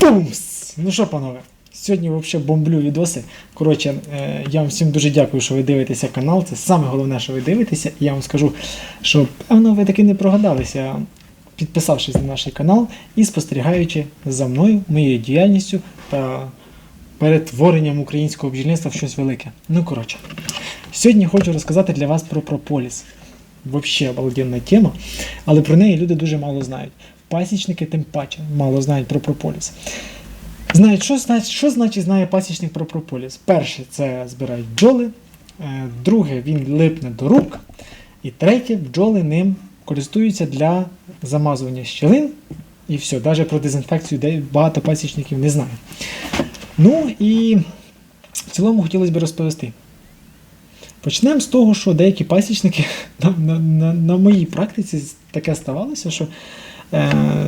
Пумс! Ну що, панове, сьогодні взагалі бомблю відоси. Коротше, е, я вам всім дуже дякую, що ви дивитеся канал. Це саме головне, що ви дивитеся. І я вам скажу, що певно ви таки не прогадалися, підписавшись на наш канал і спостерігаючи за мною, моєю діяльністю та перетворенням українського бджільництва в щось велике. Ну, коротше, сьогодні хочу розказати для вас про прополіс. Взагалі обалденна тема, але про неї люди дуже мало знають. Пасічники тим паче мало знають про прополіс. Знають, що значить, що значить знає пасічник про прополіс? Перше, це збирають бджоли, е, друге, він липне до рук. І третє, бджоли ним користуються для замазування щілин. І все, навіть про дезінфекцію багато пасічників не знає. Ну і в цілому хотілося б розповісти. Почнемо з того, що деякі пасічники на, на, на, на моїй практиці таке ставалося, що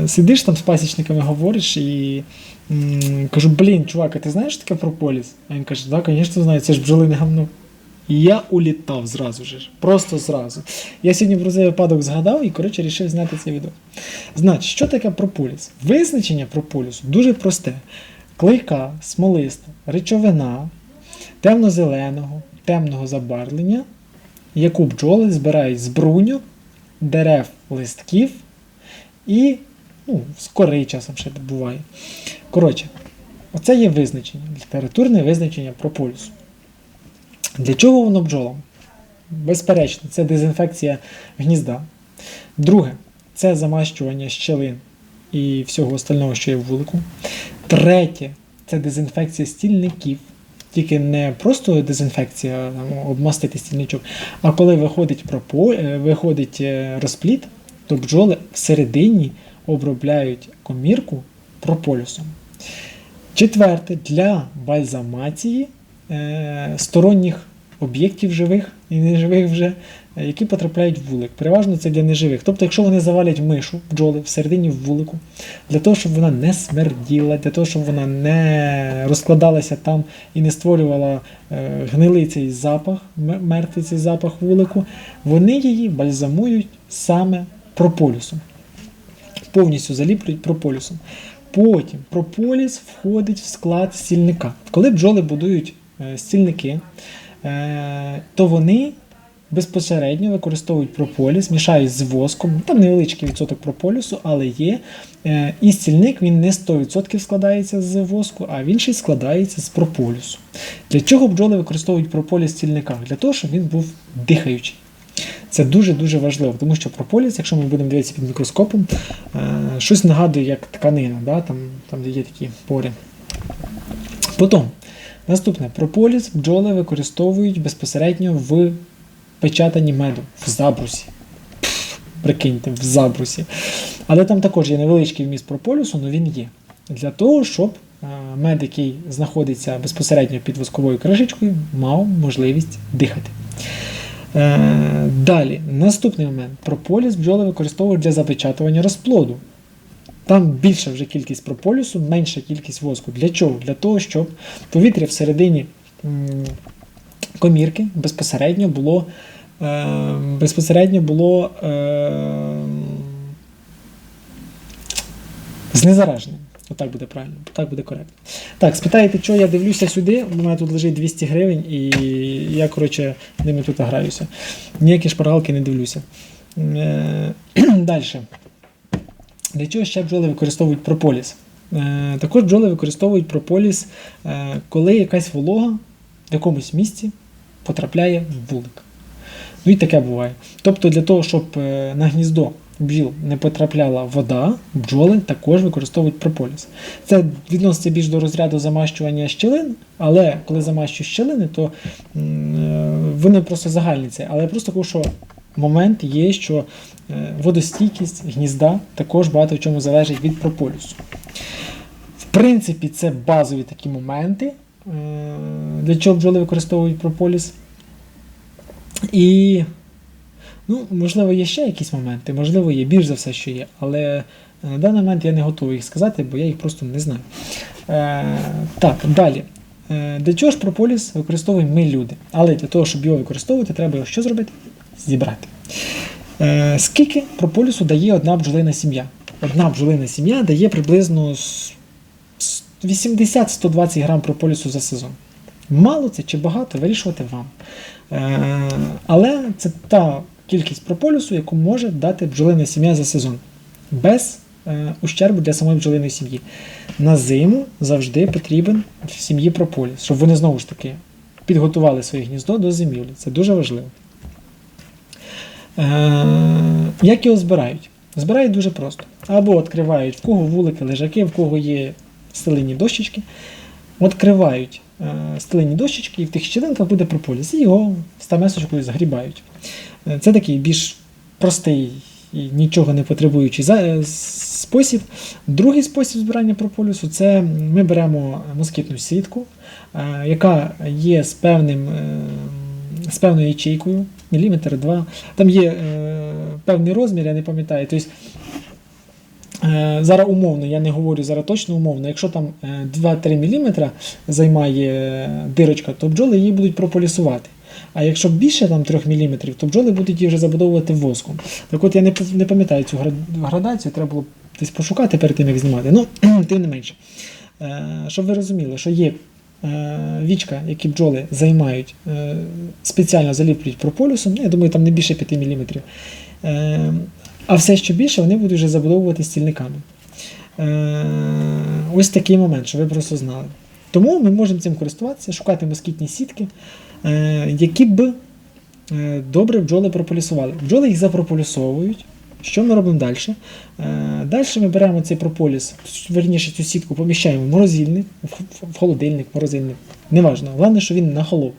сидиш там з пасічниками, говориш і м, кажу, блін, чувак, а ти знаєш що таке прополіс? А він каже, так, звісно, знаю, це ж бджолине гавно. І я улітав зразу ж. Просто зразу. Я сьогодні про цей випадок згадав і, коротше, вирішив зняти це відео. Значить, що таке прополіс? Визначення прополісу дуже просте: клейка, смолиста, речовина темно-зеленого, темного забарвлення, яку бджоли збирають з бруню, дерев листків і ну, з кори часом ще буває. Коротше, оце є визначення, літературне визначення прополісу. Для чого воно бджолам? Безперечно, це дезінфекція гнізда. Друге, це замащування щелин і всього остального, що є в вулику. Третє це дезінфекція стільників. Тільки не просто дезінфекція, обмастити стільничок, а коли виходить, пропо... е, виходить е, розпліт, то бджоли всередині обробляють комірку прополісом. Четверте, для бальзамації е, сторонніх об'єктів живих і неживих вже, е, які потрапляють в вулик. Переважно це для неживих. Тобто, якщо вони завалять мишу бджоли всередині в вулику, для того, щоб вона не смерділа, для того, щоб вона не розкладалася там і не створювала е, гнилий цей запах, мертвий цей запах вулику, вони її бальзамують саме прополісом. Повністю заліплюють прополісом. Потім прополіс входить в склад стільника. Коли бджоли будують е, стільники, е, то вони безпосередньо використовують прополіс, мішають з воском. Там невеличкий відсоток прополісу, але є. Е, І стільник він не 100% складається з воску, а він ще складається з прополісу. Для чого бджоли використовують прополіс в стільниках? Для того, щоб він був дихаючий. Це дуже-дуже важливо, тому що прополіс, якщо ми будемо дивитися під мікроскопом, е, щось нагадує як тканина, да? там, там де є такі пори. Потім, наступне, прополіс бджоли використовують безпосередньо в печатанні меду, в забрусі. Прикиньте, в забрусі. Але там також є невеличкий вміст прополісу, але він є. Для того, щоб е, мед, який знаходиться безпосередньо під восковою кришечкою, мав можливість дихати. Е, далі, наступний момент. Прополіс бджоли використовують для запечатування розплоду. Там більша вже кількість прополісу, менша кількість воску. Для чого? Для того, щоб повітря всередині комірки безпосередньо було, е, безпосередньо було е, знезараженим. Отак буде правильно, так буде коректно. Так, спитаєте, що я дивлюся сюди, у мене тут лежить 200 гривень, і я, коротше, ними тут граюся. Ніякі шпаргалки не дивлюся. Е, Далі. Для чого ще бджоли використовують прополіс? Е, також бджоли використовують прополіс, е, коли якась волога в якомусь місці потрапляє в вулик. Ну і таке буває. Тобто для того, щоб на гніздо бджіл не потрапляла вода, бджоли також використовують прополіс. Це відноситься більш до розряду замащування щілин, але коли замащують щілини, то е, вони просто загальні це. Але просто кажу, що момент є, що е, водостійкість гнізда також багато в чому залежить від прополісу. В принципі, це базові такі моменти, е, для чого бджоли використовують прополіс. І, ну, можливо, є ще якісь моменти, можливо, є більш за все, що є, але е, на даний момент я не готовий їх сказати, бо я їх просто не знаю. Е, так, далі. Е, Для чого ж прополіс використовуємо ми люди? Але для того, щоб його використовувати, треба його що зробити? Зібрати. Е, Скільки прополісу дає одна бджолина сім'я? Одна бджолина сім'я дає приблизно 80-120 грам прополісу за сезон. Мало це чи багато, вирішувати вам. Е, але це та кількість прополісу, яку може дати бджолина сім'я за сезон. Без е, ущербу для самої бджолиної сім'ї. На зиму завжди потрібен в сім'ї прополіс, щоб вони знову ж таки підготували своє гніздо до зимівлі. Це дуже важливо. Е, як його збирають? Збирають дуже просто. Або відкривають, в кого вулики, лежаки, в кого є стелені дощечки. Відкривають стелені дощечки, і в тих щілинках буде прополіс. І його стамесочкою загрібають. Е, Це такий більш простий і нічого не потребуючий е, спосіб. Другий спосіб збирання прополісу це ми беремо москітну сітку, е, яка є з певним. е, З певною ячейкою, міліметр, два. Там є е, певний розмір, я не пам'ятаю. Тобто, е, зараз умовно, я не говорю зараз точно умовно. Якщо там е, 2-3 мм займає е, дирочка, то бджоли її будуть прополісувати. А якщо більше там 3 мм, то бджоли будуть її вже забудовувати воском. Так от я не, не пам'ятаю цю градацію, треба було десь пошукати перед тим, як знімати. Ну, тим не менше. Е, щоб ви розуміли, що є е, вічка, які бджоли займають, е, спеціально заліплюють прополісом, ну, я думаю, там не більше 5 мм. А все, що більше, вони будуть вже забудовувати стільниками. Е, ось такий момент, що ви просто знали. Тому ми можемо цим користуватися, шукати москітні сітки, е, які б е, добре бджоли прополісували. Бджоли їх запрополісовують. Що ми робимо далі? Е, далі ми беремо цей прополіс, верніше цю сітку поміщаємо в морозильник, в, в- в холодильник, морозильник. Неважно. Головне, що він на холод.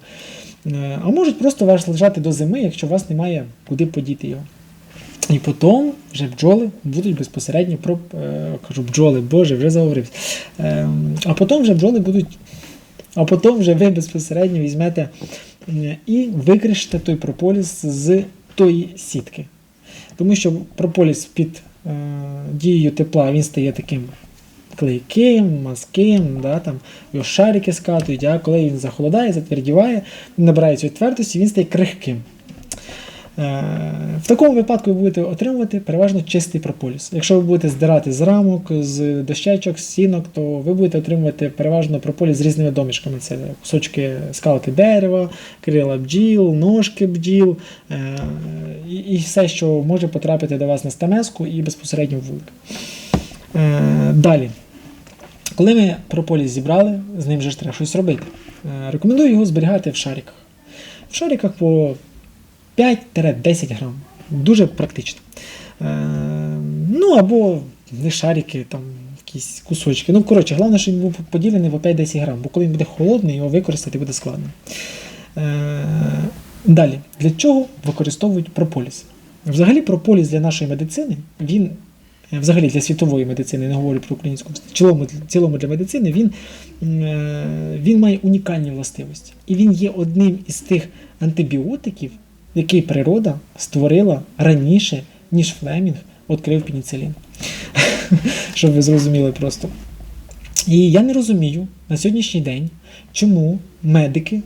Е, а можуть просто ваш лежати до зими, якщо у вас немає куди подіти його. І потім вже бджоли будуть безпосередньо про е, кажу бджоли, боже, вже заговорився. Е, а потім вже бджоли будуть. А потім вже ви безпосередньо візьмете е, і викришите той прополіс з тої сітки. Тому що прополіс під е, дією тепла він стає таким клейким, мазким, да, там, його шарики скатують, а коли він захолодає, затвердіває, він набирає цієї твердості, він стає крихким. Е, В такому випадку ви будете отримувати переважно чистий прополіс. Якщо ви будете здирати з рамок, з дощечок, з сінок, то ви будете отримувати переважно прополіс з різними домішками. Це кусочки скалки дерева, крила бджіл, ножки бджіл е, і, все, що може потрапити до вас на стамеску і безпосередньо в вулик. Е, Далі. Коли ми прополіс зібрали, з ним же ж треба щось робити. Рекомендую його зберігати в шариках. В шариках по 5-10 грам. Дуже практично. Е, ну або не шарики, там якісь кусочки. Ну, коротше, головне, щоб він був поділений по 5-10 грам, бо коли він буде холодний, його використати буде складно. Е, далі, для чого використовують прополіс? Взагалі, прополіс для нашої медицини, він е, взагалі для світової медицини, не говорю про українську, в цілому, цілому для медицини, він, він має унікальні властивості. І він є одним із тих антибіотиків, який природа створила раніше, ніж Флемінг відкрив пеніцилін. Щоб ви зрозуміли просто. І я не розумію на сьогоднішній день, чому медики,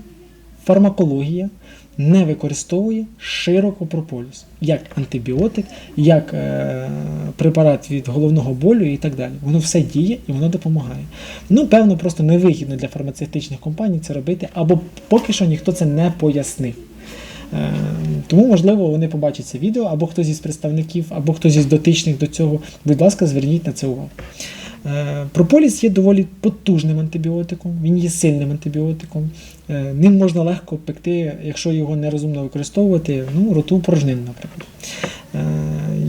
фармакологія не використовує широко прополіс як антибіотик, як е, препарат від головного болю і так далі. Воно все діє і воно допомагає. Ну, певно, просто невигідно для фармацевтичних компаній це робити, або поки що ніхто це не пояснив. Е, Тому, можливо, вони побачать це відео, або хтось із представників, або хтось із дотичних до цього. Будь ласка, зверніть на це увагу. Е, Прополіс є доволі потужним антибіотиком, він є сильним антибіотиком. Е, Ним можна легко пекти, якщо його нерозумно використовувати, ну, роту порожнину, наприклад.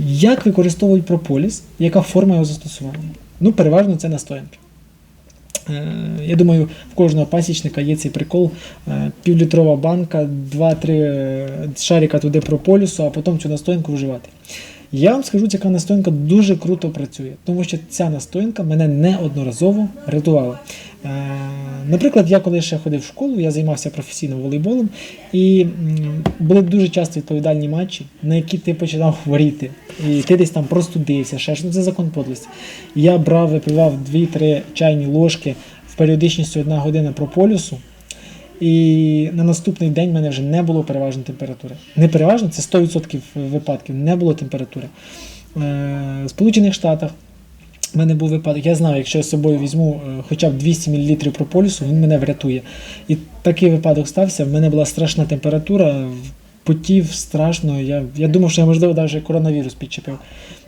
Як використовують прополіс? Яка форма його застосування? Ну, переважно це настоянки. Е, Я думаю, в кожного пасічника є цей прикол. е, Півлітрова банка, 2-3 е, шарика туди прополісу, а потім цю настоянку вживати. Я вам скажу, яка настоянка дуже круто працює, тому що ця настоянка мене неодноразово рятувала. Е, Наприклад, я коли ще ходив в школу, я займався професійно волейболом, і були дуже часто відповідальні матчі, на які ти починав хворіти. І ти десь там простудився, ще ж ну, це закон подлості. Я брав, випивав 2-3 чайні ложки в періодичністю 1 година прополісу, і на наступний день в мене вже не було переважної температури. Не переважно, це 100% випадків, не було температури. Е, В Сполучених Штатах У мене був випадок, я знаю, якщо я з собою візьму е, хоча б 200 мл прополісу, він мене врятує. І такий випадок стався. В мене була страшна температура, потів страшно. Я, я думав, що я, можливо, навіть коронавірус підчепив.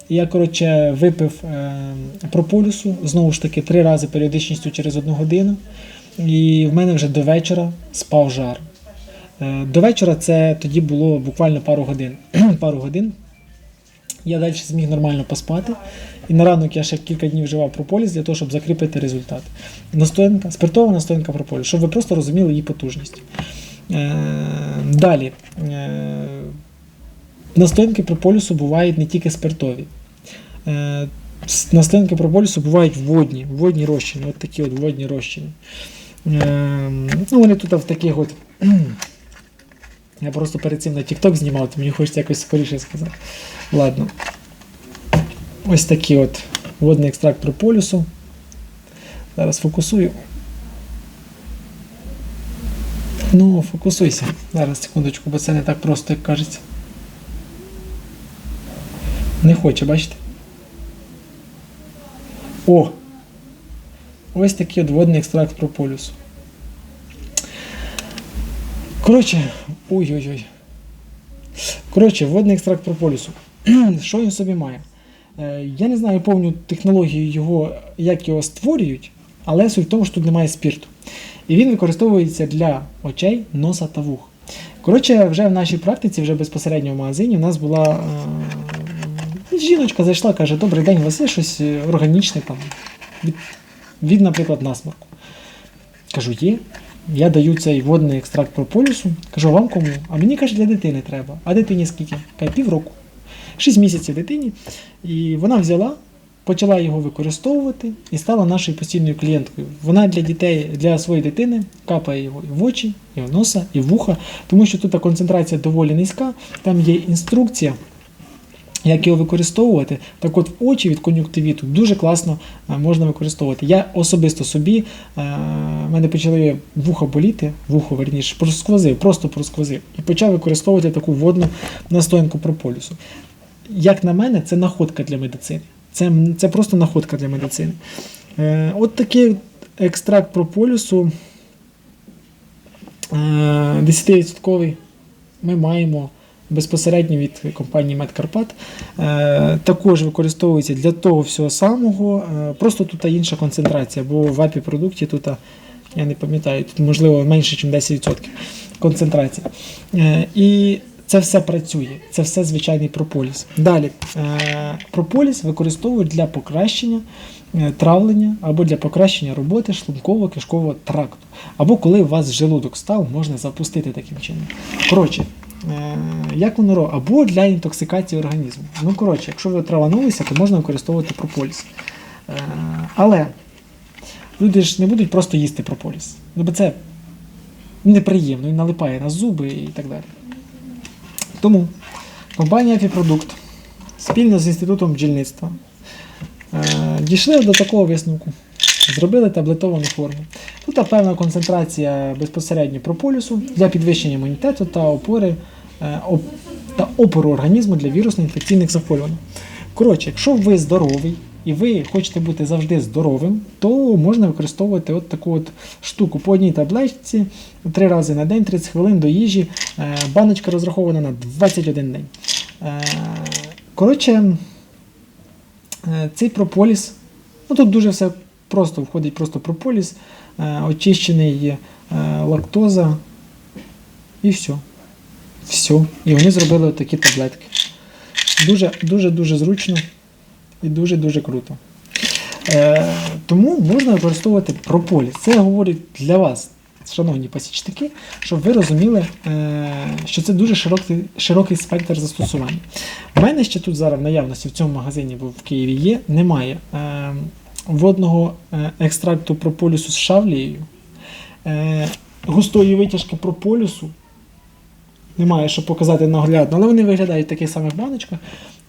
Я, коротше, випив е, прополісу, знову ж таки, три рази періодичністю через одну годину. І в мене вже до вечора спав жар. Е, До вечора це тоді було буквально пару годин. пару годин. Я далі зміг нормально поспати. І на ранок я ще кілька днів вживав прополіс для того, щоб закріпити результат. Настоянка, спиртова настоянка прополіс, щоб ви просто розуміли її потужність. Е, далі. Е, настоянки прополісу бувають не тільки спиртові. Е, настоянки прополісу бувають водні, водні розчини, от такі от водні розчини. Е, ну, вони тут в таких от. Я просто перед цим на TikTok знімав, то мені хочеться якось скоріше сказати. Ладно. Ось такий от водний екстракт прополісу. Зараз фокусую. Ну, фокусуйся. Зараз секундочку, бо це не так просто, як кажеться. Не хоче, бачите? О! Ось такий от водний екстракт прополісу. Коротше, ой-ой-ой. Коротше, водний екстракт прополісу. Що він собі має? Е, Я не знаю повну технологію його, як його створюють, але суть в тому, що тут немає спірту. І він використовується для очей, носа та вух. Коротше, вже в нашій практиці, вже безпосередньо в магазині, у нас була е, жіночка зайшла, каже: Добрий день, у вас є щось е, органічне там від, від наприклад, насморку. Кажу, є. Я даю цей водний екстракт прополісу. Кажу, вам кому? А мені каже, для дитини треба. А дитині скільки? Каже, півроку. Шість місяців дитині. І вона взяла, почала його використовувати і стала нашою постійною клієнткою. Вона для дітей, для своєї дитини капає його і в очі, і в носа, і в вуха, тому що тут концентрація доволі низька, там є інструкція. Як його використовувати, так от очі від кон'юктивіту дуже класно е, можна використовувати. Я особисто собі, е, в мене почали вуха боліти, вухо верніше, просквозив, просто просквозив. І почав використовувати таку водну настоянку прополісу. Як на мене, це находка для медицини. Це, це просто находка для медицини. Е, от такий екстракт прополісу е, 10% ми маємо безпосередньо від компанії Медкарпат. Е, також використовується для того всього самого. Е, просто тут інша концентрація, бо в апі продукті тут, я не пам'ятаю, тут можливо менше, ніж 10% концентрація. І це все працює, це все звичайний прополіс. Далі, е, прополіс використовують для покращення травлення або для покращення роботи шлунково-кишкового тракту. Або коли у вас желудок став, можна запустити таким чином. Коротше, як воно робить? Або для інтоксикації організму. Ну, коротше, якщо ви траванулися, то можна використовувати прополіс. Е, Але люди ж не будуть просто їсти прополіс. Ну, бо це неприємно і налипає на зуби і так далі. Тому компанія Фіпродукт спільно з інститутом бджільництва е, дійшли до такого висновку. Зробили таблетовану форму. Тут певна концентрація безпосередньо прополісу для підвищення імунітету та опори е, та опору організму для вірусно-інфекційних захворювань. Коротше, якщо ви здоровий і ви хочете бути завжди здоровим, то можна використовувати от таку от штуку по одній таблетці три рази на день, 30 хвилин до їжі. Е, Баночка розрахована на 21 день. Е, Коротше, цей прополіс, ну тут дуже все просто входить просто прополіс, е, очищений е, лактоза і все. Все. І вони зробили такі таблетки. Дуже, дуже, дуже зручно і дуже дуже круто. Е, тому можна використовувати прополіс. Це говорить для вас, шановні пасічники, щоб ви розуміли, е, що це дуже широкий, широкий спектр застосування. У мене ще тут зараз в наявності в цьому магазині, бо в Києві є, немає е, водного е, екстракту прополісу з шавлією, е, густої витяжки прополісу. Немає що показати наглядно, але вони виглядають в таких самих баночках.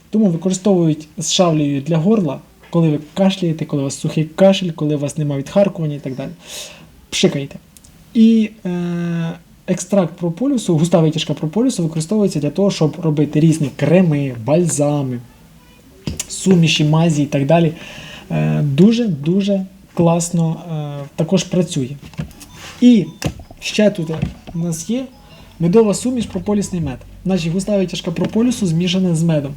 Тому використовують з шавлею для горла, коли ви кашляєте, коли у вас сухий кашель, коли у вас немає відхаркування і так далі. Пшикайте. І е, екстракт прополісу, густа витяжка прополісу використовується для того, щоб робити різні креми, бальзами, суміші, мазі і так далі дуже-дуже класно е, також працює. І ще тут у нас є медова суміш прополісний мед. Значить, густа витяжка прополісу змішана з медом.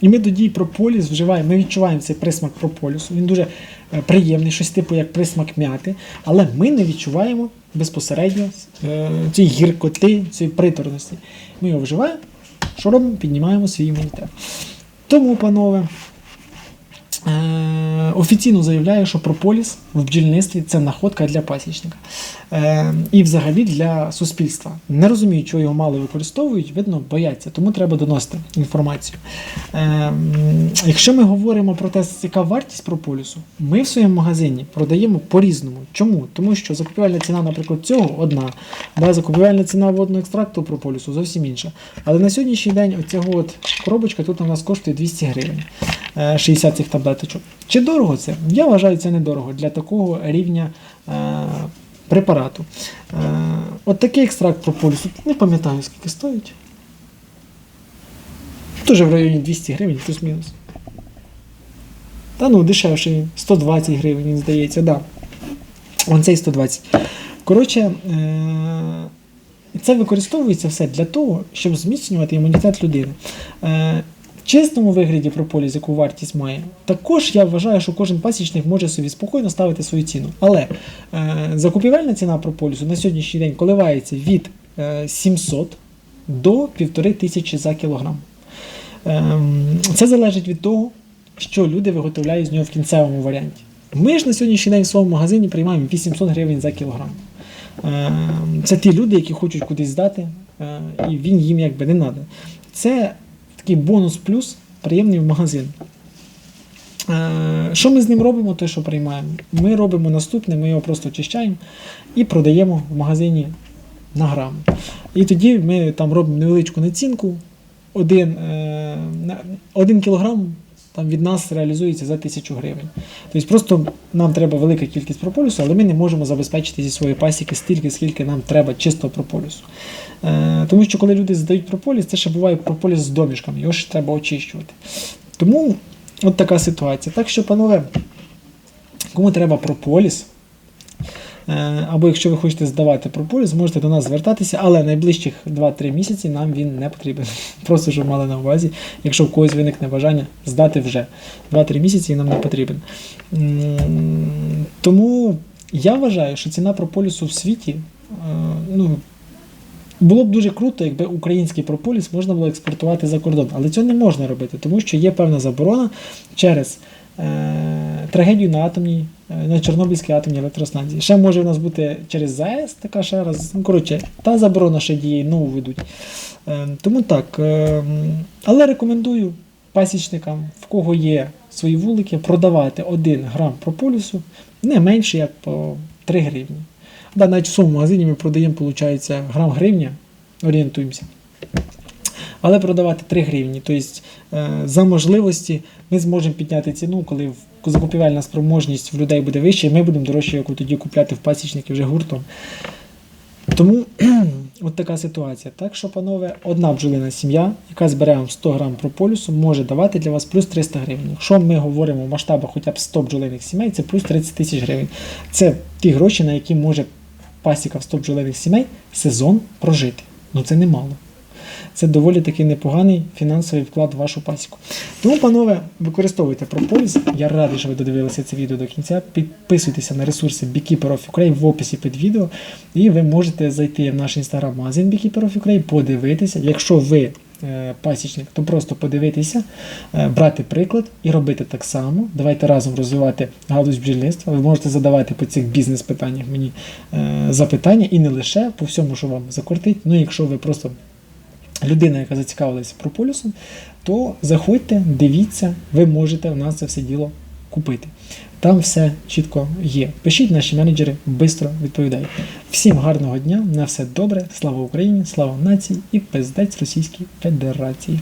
І ми тоді прополіс вживаємо, ми відчуваємо цей присмак прополісу. Він дуже е, приємний, щось типу як присмак м'яти, але ми не відчуваємо безпосередньо е, цієї гіркоти, цієї приторності. Ми його вживаємо, що робимо? Піднімаємо свій імунітет. Тому, панове, офіційно заявляю, що прополіс в бджільництві це находка для пасічника е, і взагалі для суспільства. Не розумію, чого його мало використовують, видно, бояться, тому треба доносити інформацію. Е, якщо ми говоримо про те, яка вартість прополісу, ми в своєму магазині продаємо по-різному. Чому? Тому що закупівельна ціна, наприклад, цього одна, да, закупівельна ціна водного екстракту прополісу зовсім інша. Але на сьогоднішній день оцього от коробочка тут у нас коштує 200 гривень. е, 60 цих таблеточок. Чи дорого це? Я вважаю, це недорого для такого рівня е, препарату. Е, от такий екстракт прополісу, не пам'ятаю, скільки стоїть. Теж в районі 200 гривень, плюс-мінус. Та ну, дешевше, він, 120 гривень, він здається, да. Вон цей 120. Коротше, е- це використовується все для того, щоб зміцнювати імунітет людини. Е- чистому вигляді прополіс, яку вартість має, також я вважаю, що кожен пасічник може собі спокійно ставити свою ціну. Але е, закупівельна ціна прополісу на сьогоднішній день коливається від е, 700 до 1500 за кілограм. Ем, Це залежить від того, що люди виготовляють з нього в кінцевому варіанті. Ми ж на сьогоднішній день в своєму магазині приймаємо 800 гривень за кілограм. Ем, Це ті люди, які хочуть кудись здати, е, і він їм якби не треба. Це такий бонус плюс приємний в магазин. Е, Що ми з ним робимо, те, що приймаємо? Ми робимо наступне, ми його просто очищаємо і продаємо в магазині на грам. І тоді ми там робимо невеличку націнку. Один, е, один кілограм там від нас реалізується за тисячу гривень. Тобто просто нам треба велика кількість прополісу, але ми не можемо забезпечити зі своєї пасіки стільки, скільки нам треба чистого прополісу. Е, тому що коли люди здають прополіс, це ще буває прополіс з домішками, його ж треба очищувати. Тому от така ситуація. Так що, панове, кому треба прополіс, або якщо ви хочете здавати прополіс, можете до нас звертатися, але найближчих 2-3 місяці нам він не потрібен. Просто щоб мали на увазі, якщо в когось виникне бажання здати вже 2-3 місяці нам не потрібен. Тому я вважаю, що ціна прополісу в світі е, ну, було б дуже круто, якби український прополіс можна було експортувати за кордон, але цього не можна робити, тому що є певна заборона через е, трагедію на атомній, е, на Чорнобильській атомній електростанції. Ще може в нас бути через ЗАЕС така ще раз. Ну, коротше, та заборона ще діє, нову ведуть. Е, тому так. Е, але рекомендую пасічникам, в кого є свої вулики, продавати 1 грам прополісу не менше, як по 3 гривні. Да, навіть в своєму магазині ми продаємо, виходить, грам гривня, орієнтуємося. Але продавати 3 гривні. Тобто, е, за можливості ми зможемо підняти ціну, коли закупівельна спроможність в людей буде вища, і ми будемо дорожче, яку тоді купляти в пасічників вже гуртом. Тому от така ситуація. Так що, панове, одна бджолина сім'я, яка збере вам 100 грам прополісу, може давати для вас плюс 300 гривень. Якщо ми говоримо в масштабах хоча б 100 бджолиних сімей, це плюс 30 тисяч гривень. Це ті гроші, на які може пасіка в 100 бджолиних сімей сезон прожити. Ну це немало. Це доволі таки непоганий фінансовий вклад в вашу пасіку. Тому, панове, використовуйте прополіс. Я радий, що ви додивилися це відео до кінця. Підписуйтеся на ресурси Beekeeper of Ukraine в описі під відео. І ви можете зайти в наш інстаграм-магазин Beekeeper of Ukraine, подивитися. Якщо ви е, пасічник, то просто подивитися, е, брати приклад і робити так само. Давайте разом розвивати галузь бджільництва. Ви можете задавати по цих бізнес-питаннях мені е, запитання і не лише по всьому, що вам закортить. Ну, якщо ви просто людина, яка зацікавилася прополісом, то заходьте, дивіться, ви можете у нас це все діло купити. Там все чітко є. Пишіть наші менеджери, швидко відповідають. Всім гарного дня, на все добре, слава Україні, слава нації і пиздець Російській Федерації.